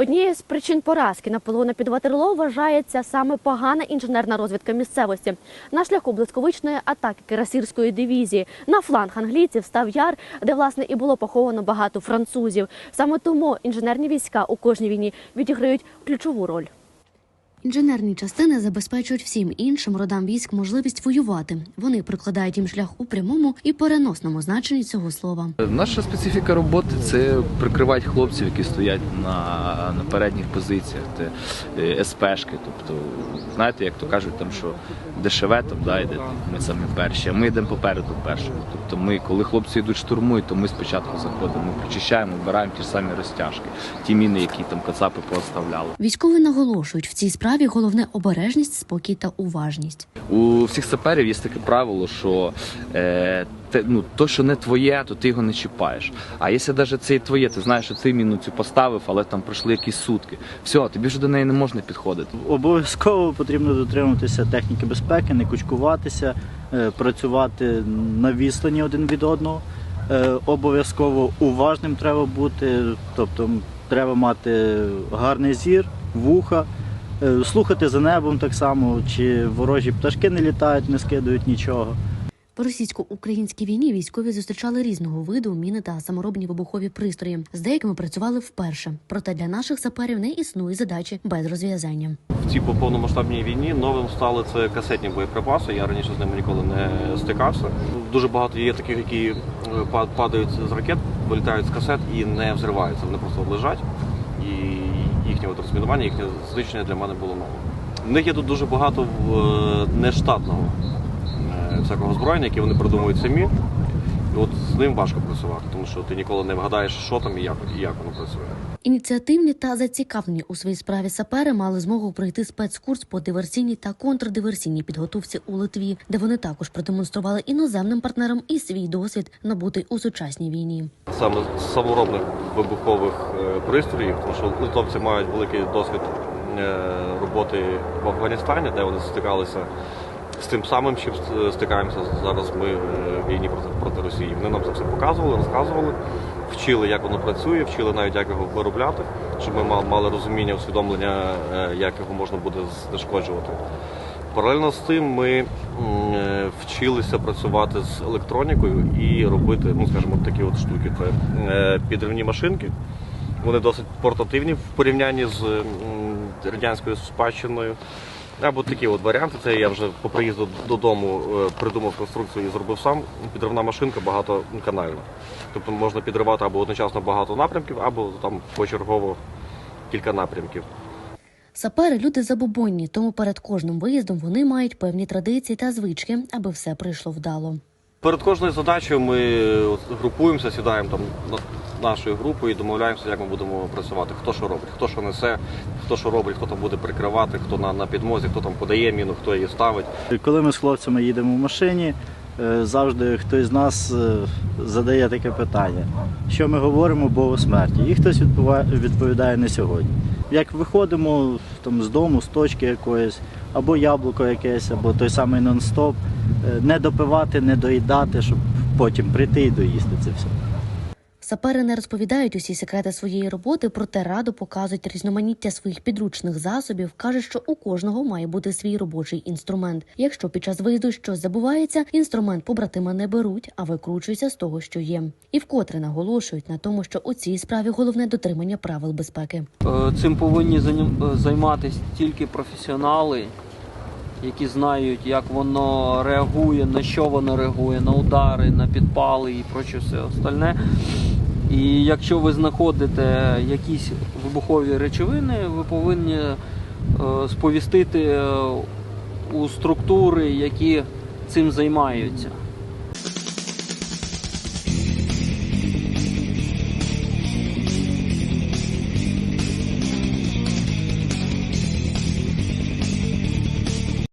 Однією з причин поразки Наполеона під Ватерло вважається саме погана інженерна розвідка місцевості. На шляху блисковичної атаки Кирасірської дивізії на фланг англійців став яр, де власне і було поховано багато французів. Саме тому інженерні війська у кожній війні відіграють ключову роль. Інженерні частини забезпечують всім іншим родам військ можливість воювати. Вони прикладають їм шлях у прямому і переносному значенні цього слова. Наша специфіка роботи це прикривати хлопців, які стоять на, на передніх позиціях, це е, СПшки. Тобто, знаєте, як то кажуть, там що дешеве там да, йде, ми самі перші, а ми йдемо попереду першими. Тобто ми, коли хлопці йдуть штурмують, то ми спочатку заходимо, ми прочищаємо, вбираємо ті ж самі розтяжки, ті міни, які там кацапи поставляли. Військові наголошують, в цій справі головне обережність, спокій та уважність. У всіх саперів є таке правило, що е, те, ну, то, що не твоє, то ти його не чіпаєш. А якщо навіть це і твоє, ти знаєш, що ти міну цю поставив, але там пройшли якісь сутки. Все, тобі вже до неї не можна підходити. Обов'язково потрібно дотримуватися техніки безпеки, не кучкуватися, е, працювати на відстані один від одного. Е, Обов'язково уважним треба бути, тобто треба мати гарний зір, вуха, слухати за небом так само, чи ворожі пташки не літають, не скидають нічого. В російсько-українській війні військові зустрічали різного виду міни та саморобні вибухові пристрої. З деякими працювали вперше. Проте для наших саперів не існує задачі без розв'язання. В цій повномасштабній війні новим стали це касетні боєприпаси. Я раніше з ними ніколи не стикався. Дуже багато є таких, які е, па- падають з ракет, вилітають з касет і не взриваються. Вони просто лежать. І їхнє от розмінування, їхнє знищення для мене було ново. В них є тут дуже багато е, нештатного е, всякого зброєння, яке вони придумують самі. І от з ним важко працювати, тому що ти ніколи не вгадаєш, що там і як, і як воно працює. Ініціативні та зацікавлені у своїй справі сапери мали змогу пройти спецкурс по диверсійній та контрдиверсійній підготовці у Литві, де вони також продемонстрували іноземним партнерам і свій досвід, набутий у сучасній війні. саме з саморобних вибухових е, пристроїв, тому що литовці мають великий досвід е, роботи в Афганістані, де вони стикалися з тим самим, чим стикаємося зараз ми е, в війні проти, проти Росії. Вони нам це все показували, розказували, вчили, як воно працює, вчили навіть, як його виробляти, щоб ми мали- розуміння, усвідомлення, е, як його можна буде знешкоджувати. Паралельно з тим ми е, вчилися працювати з електронікою і робити, ну скажімо, такі от штуки. Це е, підривні машинки. Вони досить портативні в порівнянні з радянською спадщиною. Або такі от варіанти. Це я вже по приїзду додому е, придумав конструкцію і зробив сам. Підривна машинка багатоканальна. Тобто можна підривати або одночасно багато напрямків, або там почергово кілька напрямків. Сапери люди забобонні, тому перед кожним виїздом вони мають певні традиції та звички, аби все прийшло вдало. Перед кожною задачею ми групуємося, сідаємо там нашою групою і домовляємося, як ми будемо працювати. Хто що робить, хто що несе, хто що робить, хто там буде прикривати, хто на, на підмозі, хто там подає міну, хто її ставить. Коли ми з хлопцями їдемо в машині, е, завжди хтось з нас е, задає таке питання: що ми говоримо Богу смерті? І хтось відповідає не сьогодні. Як виходимо там, з дому, з точки якоїсь, або яблуко якесь, або той самий нон-стоп, е, не допивати, не доїдати, щоб потім прийти і доїсти це все. Сапери не розповідають усі секрети своєї роботи, проте радо показують різноманіття своїх підручних засобів. кажуть, що у кожного має бути свій робочий інструмент. Якщо під час виїзду щось забувається, інструмент побратима не беруть, а викручуються з того, що є. І вкотре наголошують на тому, що у цій справі головне дотримання правил безпеки. Е, Цим повинні е, займатися тільки професіонали, які знають, як воно реагує, на що воно реагує, на удари, на підпали і проче все остальне. І якщо ви знаходите якісь вибухові речовини, ви повинні е, сповістити е, у структури, які цим займаються.